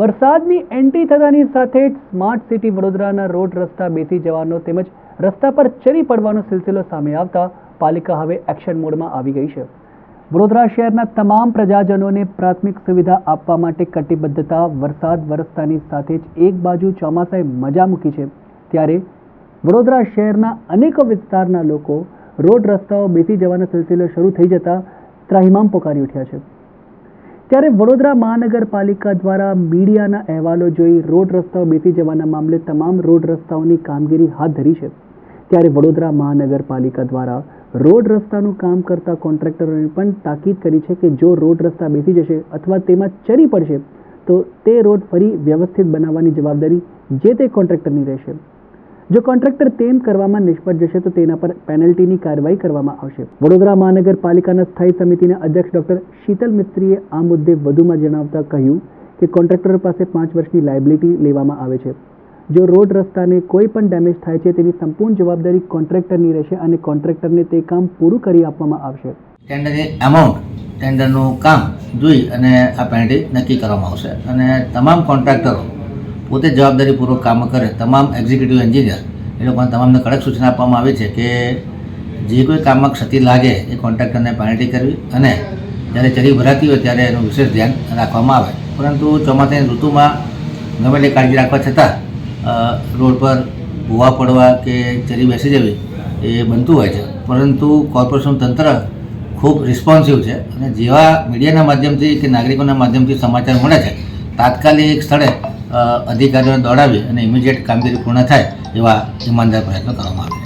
વરસાદની એન્ટ્રી થતાની સાથે જ સ્માર્ટ સિટી વડોદરાના રોડ રસ્તા બેસી જવાનો તેમજ રસ્તા પર ચરી પડવાનો સિલસિલો સામે આવતા પાલિકા હવે એક્શન મોડમાં આવી ગઈ છે. વડોદરા શહેરના તમામ પ્રજાજનોને પ્રાથમિક સુવિધા આપવા માટે કટિબદ્ધતા, વરસાદ વરસતાની સાથે જ એક બાજુ ચોમાસાએ મજા મૂકી છે, ત્યારે વડોદરા શહેરના અનેકો વિસ્તારના લોકો રોડ રસ્તાઓ બેસી જવાનો સિલસિલો શરૂ થઈ જતા ત્રાહિમામ પોકારી ઉઠ્યા છે. ત્યારે વડોદરા મહાનગરપાલિકા દ્વારા મીડિયાના અહેવાલો જોઈ રોડ રસ્તાઓ બેસી જવાના મામલે તમામ રોડ રસ્તાઓની કામગીરી હાથ ધરી છે. ત્યારે વડોદરા મહાનગરપાલિકા દ્વારા રોડ રસ્તાનું કામ કરતા કોન્ટ્રાક્ટરોને પણ તાકીદ કરી છે કે જો રોડ રસ્તા બેસી જશે અથવા તેમાં ચરી પડશે, તો તે રોડ ફરી વ્યવસ્થિત બનાવવાની જવાબદારી જે તે કોન્ટ્રાક્ટરની રહેશે. જો કોન્ટ્રાક્ટર તેમ કરવામાં નિષ્ફળ જશે તો તેના પર પેનલ્ટીની કાર્યવાહી કરવામાં આવશે. વડોદરા મહાનગરપાલિકાના સ્થાયી સમિતિના અધ્યક્ષ ડોક્ટર શીતલ મિસ્ત્રીએ આ મુદ્દે વધુમાં જણાવતા કહ્યું કે કોન્ટ્રાક્ટર પાસે પાંચ વર્ષની લાયબિલિટી લેવામાં આવે છે. જો રોડ રસ્તાને કોઈ પણ ડેમેજ થાય છે તેની સંપૂર્ણ જવાબદારી કોન્ટ્રાક્ટરની રહેશે અને કોન્ટ્રાક્ટરને તે કામ પૂરું કરી આપવામાં આવશે. ટેન્ડરની એમાઉન્ટ ટેન્ડરનું કામ જોઈ અને આ પેનલ્ટી નક્કી કરવામાં આવશે. અને તમામ કોન્ટ્રાક્ટરો પોતે જવાબદારીપૂર્વક કામ કરે તમામ એક્ઝિક્યુટિવ એન્જિનિયર એ લોકોને તમામને કડક સૂચના આપવામાં આવી છે કે જે કોઈ કામમાં ક્ષતિ લાગે એ કોન્ટ્રાક્ટરને પેનલ્ટી કરવી અને જ્યારે ચરી ભરાતી હોય ત્યારે એનું વિશેષ ધ્યાન રાખવામાં આવે. પરંતુ ચોમાસાની ઋતુમાં ગમે કાળજી રાખવા છતાં રોડ પર ભૂવા પડવા કે ચરી બેસી જવી એ બનતું હોય છે. પરંતુ કોર્પોરેશન તંત્ર ખૂબ રિસ્પોન્સિવ છે અને જેવા મીડિયાના માધ્યમથી કે નાગરિકોના માધ્યમથી સમાચાર મળે છે, તાત્કાલિક સ્થળે અધિકારીઓને દોડાવી અને ઇમિડિયેટ કામગીરી પૂર્ણ થાય એવા ઈમાનદાર પ્રયત્નો કરવામાં આવે